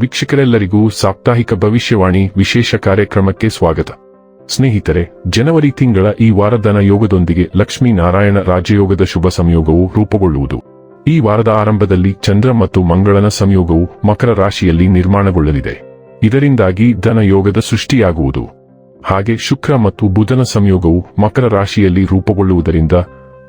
ವೀಕ್ಷಕರೆಲ್ಲರಿಗೂ ಸಾಪ್ತಾಹಿಕ ಭವಿಷ್ಯವಾಣಿ ವಿಶೇಷ ಕಾರ್ಯಕ್ರಮಕ್ಕೆ ಸ್ವಾಗತ. ಸ್ನೇಹಿತರೆ, ಜನವರಿ ತಿಂಗಳ ಈ ವಾರದನ ಯೋಗದೊಂದಿಗೆ ಲಕ್ಷ್ಮೀ ನಾರಾಯಣ ರಾಜಯೋಗದ ಶುಭ ಸಂಯೋಗವು ರೂಪುಗೊಳ್ಳುವುದು. ಈ ವಾರದ ಆರಂಭದಲ್ಲಿ ಚಂದ್ರ ಮತ್ತು ಮಂಗಳನ ಸಂಯೋಗವು ಮಕರ ರಾಶಿಯಲ್ಲಿ ನಿರ್ಮಾಣಗೊಳ್ಳಲಿದೆ. ಇದರಿಂದಾಗಿ ಧನ ಯೋಗದ ಸೃಷ್ಟಿಯಾಗುವುದು. ಹಾಗೆ ಶುಕ್ರ ಮತ್ತು ಬುಧನ ಸಂಯೋಗವು ಮಕರ ರಾಶಿಯಲ್ಲಿ ರೂಪುಗೊಳ್ಳುವುದರಿಂದ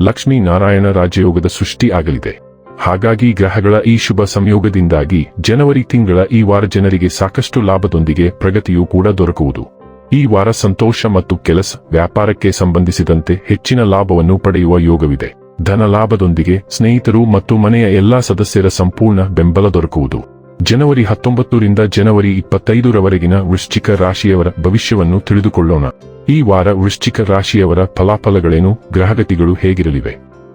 ಲಕ್ಷ್ಮೀ ನಾರಾಯಣ ರಾಜಯೋಗದ ಸೃಷ್ಟಿ ಆಗಲಿದೆ ಹಾಗಾಗಿ ಗ್ರಹಗಳ ಈ ಶುಭ ಸಂಯೋಗದಿಂದಾಗಿ ಜನವರಿ ತಿಂಗಳ ಈ ವಾರ ಜನರಿಗೆ ಸಾಕಷ್ಟು ಲಾಭದೊಂದಿಗೆ ಪ್ರಗತಿಯೂ ಕೂಡ ದೊರಕುವುದು. ಈ ವಾರ ಸಂತೋಷ ಮತ್ತು ಕೆಲಸ ವ್ಯಾಪಾರಕ್ಕೆ ಸಂಬಂಧಿಸಿದಂತೆ ಹೆಚ್ಚಿನ ಲಾಭವನ್ನು ಪಡೆಯುವ ಯೋಗವಿದೆ. ಧನ ಲಾಭದೊಂದಿಗೆ ಸ್ನೇಹಿತರು ಮತ್ತು ಮನೆಯ ಎಲ್ಲಾ ಸದಸ್ಯರ ಸಂಪೂರ್ಣ ಬೆಂಬಲ ದೊರಕುವುದು. ಜನವರಿ ಹತ್ತೊಂಬತ್ತರಿಂದ ಜನವರಿ ಇಪ್ಪತ್ತೈದರವರೆಗಿನ ವೃಶ್ಚಿಕ ರಾಶಿಯವರ ಭವಿಷ್ಯವನ್ನು ತಿಳಿದುಕೊಳ್ಳೋಣ. ಈ ವಾರ ವೃಶ್ಚಿಕ ರಾಶಿಯವರ ಫಲಾಫಲಗಳೇನು, ಗ್ರಹಗತಿಗಳು ಹೇಗಿರಲಿವೆ?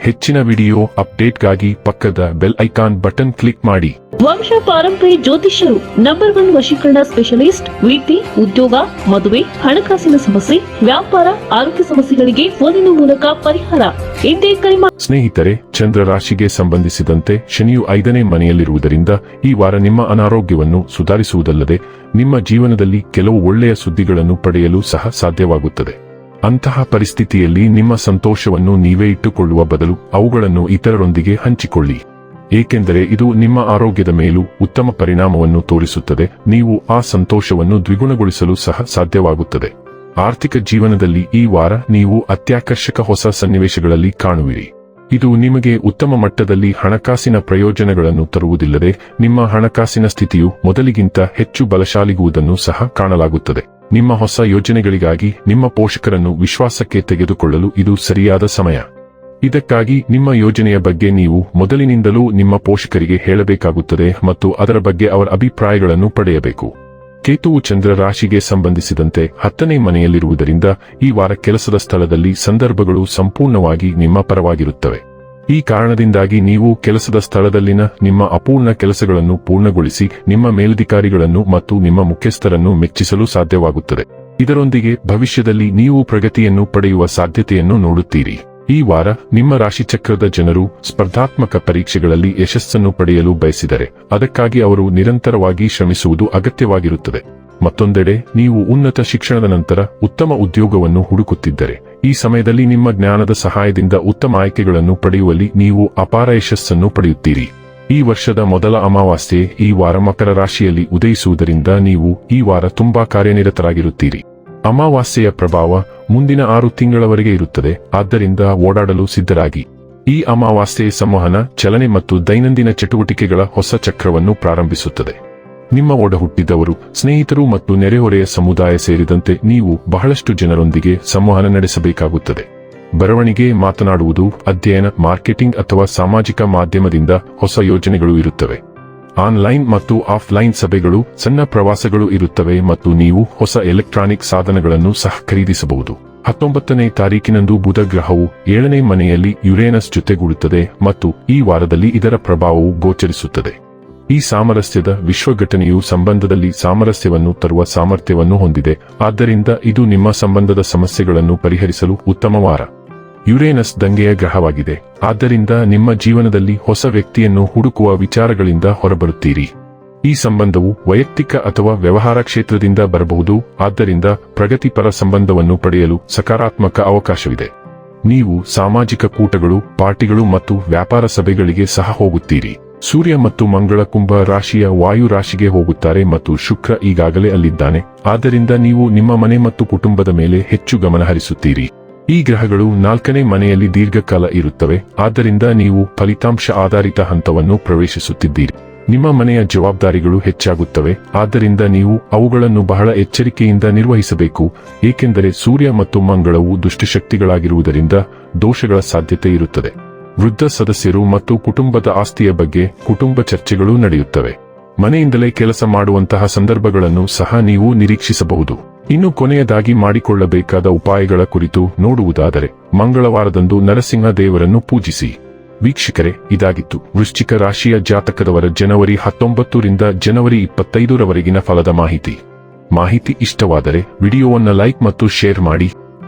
ಹೆಚ್ಚಿನ ವಿಡಿಯೋ ಅಪ್ಡೇಟ್ಗಾಗಿ ಪಕ್ಕದ ಬೆಲ್ ಐಕಾನ್ ಬಟನ್ ಕ್ಲಿಕ್ ಮಾಡಿ ವಂಶ ಪಾರಂಪರಿ ಜ್ಯೋತಿಷ್ಯರು ನಂಬರ್ ಒನ್ ವಶೀಕರಣ ಸ್ಪೆಷಲಿಸ್ಟ್ ವೀಟಿ ಉದ್ಯೋಗ ಮದುವೆ ಹಣಕಾಸಿನ ಸಮಸ್ಯೆ ವ್ಯಾಪಾರ ಆರೋಗ್ಯ ಸಮಸ್ಯೆಗಳಿಗೆ ಫೋನಿನ ಮೂಲಕ ಪರಿಹಾರ ಇದೇ ಕರೆ ಮಾಡಿ. ಸ್ನೇಹಿತರೆ ಚಂದ್ರ ರಾಶಿಗೆ ಸಂಬಂಧಿಸಿದಂತೆ ಶನಿಯು ಐದನೇ ಮನೆಯಲ್ಲಿರುವುದರಿಂದ ಈ ವಾರ ನಿಮ್ಮ ಅನಾರೋಗ್ಯವನ್ನು ಸುಧಾರಿಸುವುದಲ್ಲದೆ ನಿಮ್ಮ ಜೀವನದಲ್ಲಿ ಕೆಲವು ಒಳ್ಳೆಯ ಸುದ್ದಿಗಳನ್ನು ಪಡೆಯಲು ಸಹ ಸಾಧ್ಯವಾಗುತ್ತದೆ ಅಂತಹ ಪರಿಸ್ಥಿತಿಯಲ್ಲಿ ನಿಮ್ಮ ಸಂತೋಷವನ್ನು ನೀವೇ ಇಟ್ಟುಕೊಳ್ಳುವ ಬದಲು ಅವುಗಳನ್ನು ಇತರರೊಂದಿಗೆ ಹಂಚಿಕೊಳ್ಳಿ. ಏಕೆಂದರೆ ಇದು ನಿಮ್ಮ ಆರೋಗ್ಯದ ಮೇಲೂ ಉತ್ತಮ ಪರಿಣಾಮವನ್ನು ತೋರಿಸುತ್ತದೆ. ನೀವು ಆ ಸಂತೋಷವನ್ನು ದ್ವಿಗುಣಗೊಳಿಸಲು ಸಹ ಸಾಧ್ಯವಾಗುತ್ತದೆ. ಆರ್ಥಿಕ ಜೀವನದಲ್ಲಿ ಈ ವಾರ ನೀವು ಅತ್ಯಾಕರ್ಷಕ ಹೊಸ ಸನ್ನಿವೇಶಗಳಲ್ಲಿ ಕಾಣುವಿರಿ. ಇದು ನಿಮಗೆ ಉತ್ತಮ ಮಟ್ಟದಲ್ಲಿ ಹಣಕಾಸಿನ ಪ್ರಯೋಜನಗಳನ್ನು ತರುವುದಿಲ್ಲದೆ ನಿಮ್ಮ ಹಣಕಾಸಿನ ಸ್ಥಿತಿಯು ಮೊದಲಿಗಿಂತ ಹೆಚ್ಚು ಬಲಶಾಲಿಗುವುದನ್ನು ಸಹ ಕಾಣಲಾಗುತ್ತದೆ. ನಿಮ್ಮ ಹೊಸ ಯೋಜನೆಗಳಿಗಾಗಿ ನಿಮ್ಮ ಪೋಷಕರನ್ನು ವಿಶ್ವಾಸಕ್ಕೆ ತೆಗೆದುಕೊಳ್ಳಲು ಇದು ಸರಿಯಾದ ಸಮಯ. ಇದಕ್ಕಾಗಿ ನಿಮ್ಮ ಯೋಜನೆಯ ಬಗ್ಗೆ ನೀವು ಮೊದಲಿನಿಂದಲೂ ನಿಮ್ಮ ಪೋಷಕರಿಗೆ ಹೇಳಬೇಕಾಗುತ್ತದೆ ಮತ್ತು ಅದರ ಬಗ್ಗೆ ಅವರ ಅಭಿಪ್ರಾಯಗಳನ್ನು ಪಡೆಯಬೇಕು. ಕೇತುವು ಚಂದ್ರ ರಾಶಿಗೆ ಸಂಬಂಧಿಸಿದಂತೆ ಹತ್ತನೇ ಮನೆಯಲ್ಲಿರುವುದರಿಂದ ಈ ವಾರ ಕೆಲಸದ ಸ್ಥಳದಲ್ಲಿ ಸಂದರ್ಭಗಳು ಸಂಪೂರ್ಣವಾಗಿ ನಿಮ್ಮ ಪರವಾಗಿರುತ್ತವೆ. ಈ ಕಾರಣದಿಂದಾಗಿ ನೀವು ಕೆಲಸದ ಸ್ಥಳದಲ್ಲಿನ ನಿಮ್ಮ ಅಪೂರ್ಣ ಕೆಲಸಗಳನ್ನು ಪೂರ್ಣಗೊಳಿಸಿ, ನಿಮ್ಮ ಮೇಲಧಿಕಾರಿಗಳನ್ನು ಮತ್ತು ನಿಮ್ಮ ಮುಖ್ಯಸ್ಥರನ್ನು ಮೆಚ್ಚಿಸಲು ಸಾಧ್ಯವಾಗುತ್ತದೆ. ಇದರೊಂದಿಗೆ ಭವಿಷ್ಯದಲ್ಲಿ ನೀವು ಪ್ರಗತಿಯನ್ನು ಪಡೆಯುವ ಸಾಧ್ಯತೆಯನ್ನು ನೋಡುತ್ತೀರಿ. ಈ ವಾರ ನಿಮ್ಮ ರಾಶಿಚಕ್ರದ ಜನರು ಸ್ಪರ್ಧಾತ್ಮಕ ಪರೀಕ್ಷೆಗಳಲ್ಲಿ ಯಶಸ್ಸನ್ನು ಪಡೆಯಲು ಬಯಸಿದರೆ, ಅದಕ್ಕಾಗಿ ಅವರು ನಿರಂತರವಾಗಿ ಶ್ರಮಿಸುವುದು ಅಗತ್ಯವಾಗಿರುತ್ತದೆ. ಮತ್ತೊಂದೆಡೆ, ನೀವು ಉನ್ನತ ಶಿಕ್ಷಣದ ನಂತರ ಉತ್ತಮ ಉದ್ಯೋಗವನ್ನು ಹುಡುಕುತ್ತಿದ್ದರೆ, ಈ ಸಮಯದಲ್ಲಿ ನಿಮ್ಮ ಜ್ಞಾನದ ಸಹಾಯದಿಂದ ಉತ್ತಮ ಆಯ್ಕೆಗಳನ್ನು ಪಡೆಯುವಲ್ಲಿ ನೀವು ಅಪಾರ ಯಶಸ್ಸನ್ನು ಪಡೆಯುತ್ತೀರಿ. ಈ ವರ್ಷದ ಮೊದಲ ಅಮಾವಾಸ್ಯೆ, ಈ ವಾರ ಮಕರ ರಾಶಿಯಲ್ಲಿ ಉದಯಿಸುವುದರಿಂದ ನೀವು ಈ ವಾರ ತುಂಬಾ ಕಾರ್ಯನಿರತರಾಗಿರುತ್ತೀರಿ. ಅಮಾವಾಸ್ಯೆಯ ಪ್ರಭಾವ ಮುಂದಿನ ಆರು ತಿಂಗಳವರೆಗೆ ಇರುತ್ತದೆ, ಆದ್ದರಿಂದ ಓಡಾಡಲು ಸಿದ್ಧರಾಗಿ. ಈ ಅಮಾವಾಸ್ಯೆ ಸಂವಹನ, ಚಲನೆ ಮತ್ತು ದೈನಂದಿನ ಚಟುವಟಿಕೆಗಳ ಹೊಸ ಚಕ್ರವನ್ನು ಪ್ರಾರಂಭಿಸುತ್ತದೆ. ನಿಮ್ಮ ಒಡಹುಟ್ಟಿದವರು, ಸ್ನೇಹಿತರು ಮತ್ತು ನೆರೆಹೊರೆಯ ಸಮುದಾಯ ಸೇರಿದಂತೆ ನೀವು ಬಹಳಷ್ಟು ಜನರೊಂದಿಗೆ ಸಂವಹನ ನಡೆಸಬೇಕಾಗುತ್ತದೆ. ಬರವಣಿಗೆ, ಮಾತನಾಡುವುದು, ಅಧ್ಯಯನ, ಮಾರ್ಕೆಟಿಂಗ್ ಅಥವಾ ಸಾಮಾಜಿಕ ಮಾಧ್ಯಮದಿಂದ ಹೊಸ ಯೋಜನೆಗಳು ಇರುತ್ತವೆ. ಆನ್ಲೈನ್ ಮತ್ತು ಆಫ್ಲೈನ್ ಸಭೆಗಳು ಸಣ್ಣ ಪ್ರವಾಸಗಳು ಇರುತ್ತವೆ ಮತ್ತು ನೀವು ಹೊಸ ಎಲೆಕ್ಟ್ರಾನಿಕ್ ಸಾಧನಗಳನ್ನು ಸಹ ಖರೀದಿಸಬಹುದು. ಹತ್ತೊಂಬತ್ತನೇ ತಾರೀಕಿನಂದು ಬುಧ ಗ್ರಹವು ಏಳನೇ ಮನೆಯಲ್ಲಿ ಯುರೇನಸ್ ಜೊತೆಗೂಡುತ್ತದೆ ಮತ್ತು ಈ ವಾರದಲ್ಲಿ ಇದರ ಪ್ರಭಾವವು ಗೋಚರಿಸುತ್ತದೆ. ಈ ಸಾಮರಸ್ಯದ ವಿಶ್ವಘಟನೆಯು ಸಂಬಂಧದಲ್ಲಿ ಸಾಮರಸ್ಯವನ್ನು ತರುವ ಸಾಮರ್ಥ್ಯವನ್ನು ಹೊಂದಿದೆ. ಆದ್ದರಿಂದ ಇದು ನಿಮ್ಮ ಸಂಬಂಧದ ಸಮಸ್ಯೆಗಳನ್ನು ಪರಿಹರಿಸಲು ಉತ್ತಮ ವಾರ. ಯುರೇನಸ್ ದಂಗೆಯ ಗ್ರಹವಾಗಿದೆ. ಆದ್ದರಿಂದ ನಿಮ್ಮ ಜೀವನದಲ್ಲಿ ಹೊಸ ವ್ಯಕ್ತಿಯನ್ನು ಹುಡುಕುವ ವಿಚಾರಗಳಿಂದ ಹೊರಬರುತ್ತೀರಿ. ಈ ಸಂಬಂಧವು ವೈಯಕ್ತಿಕ ಅಥವಾ ವ್ಯವಹಾರ ಕ್ಷೇತ್ರದಿಂದ ಬರಬಹುದು. ಆದ್ದರಿಂದ ಪ್ರಗತಿಪರ ಸಂಬಂಧವನ್ನು ಪಡೆಯಲು ಸಕಾರಾತ್ಮಕ ಅವಕಾಶವಿದೆ. ನೀವು ಸಾಮಾಜಿಕ ಕೂಟಗಳು, ಪಾರ್ಟಿಗಳು ಮತ್ತು ವ್ಯಾಪಾರ ಸಭೆಗಳಿಗೆ ಸಹ ಹೋಗುತ್ತೀರಿ. ಸೂರ್ಯ ಮತ್ತು ಮಂಗಳ ಕುಂಭ ರಾಶಿಯ ವಾಯು ರಾಶಿಗೆ ಹೋಗುತ್ತಾರೆ ಮತ್ತು ಶುಕ್ರ ಈಗಾಗಲೇ ಅಲ್ಲಿದ್ದಾನೆ. ಆದ್ದರಿಂದ ನೀವು ನಿಮ್ಮ ಮನೆ ಮತ್ತು ಕುಟುಂಬದ ಮೇಲೆ ಹೆಚ್ಚು ಗಮನ ಹರಿಸುತ್ತೀರಿ. ಈ ಗ್ರಹಗಳು ನಾಲ್ಕನೇ ಮನೆಯಲ್ಲಿ ದೀರ್ಘಕಾಲ ಇರುತ್ತವೆ. ಆದ್ದರಿಂದ ನೀವು ಫಲಿತಾಂಶ ಆಧಾರಿತ ಹಂತವನ್ನು ಪ್ರವೇಶಿಸುತ್ತಿದ್ದೀರಿ. ನಿಮ್ಮ ಮನೆಯ ಜವಾಬ್ದಾರಿಗಳು ಹೆಚ್ಚಾಗುತ್ತವೆ. ಆದ್ದರಿಂದ ನೀವು ಅವುಗಳನ್ನು ಬಹಳ ಎಚ್ಚರಿಕೆಯಿಂದ ನಿರ್ವಹಿಸಬೇಕು. ಏಕೆಂದರೆ ಸೂರ್ಯ ಮತ್ತು ಮಂಗಳವು ದುಷ್ಟಶಕ್ತಿಗಳಾಗಿರುವುದರಿಂದ ದೋಷಗಳ ಸಾಧ್ಯತೆ ಇರುತ್ತದೆ. ವೃದ್ಧ ಸದಸ್ಯರು ಮತ್ತು ಕುಟುಂಬದ ಆಸ್ತಿಯ ಬಗ್ಗೆ ಕುಟುಂಬ ಚರ್ಚೆಗಳು ನಡೆಯುತ್ತವೆ. ಮನೆಯಿಂದಲೇ ಕೆಲಸ ಮಾಡುವಂತಹ ಸಂದರ್ಭಗಳನ್ನು ಸಹ ನೀವು ನಿರೀಕ್ಷಿಸಬಹುದು. ಇನ್ನು ಕೊನೆಯದಾಗಿ ಮಾಡಿಕೊಳ್ಳಬೇಕಾದ ಉಪಾಯಗಳ ಕುರಿತು ನೋಡುವುದಾದರೆ, ಮಂಗಳವಾರದಂದು ನರಸಿಂಹ ದೇವರನ್ನು ಪೂಜಿಸಿ. ವೀಕ್ಷಕರೇ, ಇದಾಗಿತ್ತು. ವೃಶ್ಚಿಕ ರಾಶಿಯ ಜಾತಕದವರ ಜನವರಿ ಹತ್ತೊಂಬತ್ತರಿಂದ ಜನವರಿ ಇಪ್ಪತ್ತೈದರವರೆಗಿನ ಫಲದ ಮಾಹಿತಿ. ಮಾಹಿತಿ ಇಷ್ಟವಾದರೆ ವಿಡಿಯೋವನ್ನು ಲೈಕ್ ಮತ್ತು ಶೇರ್ ಮಾಡಿ.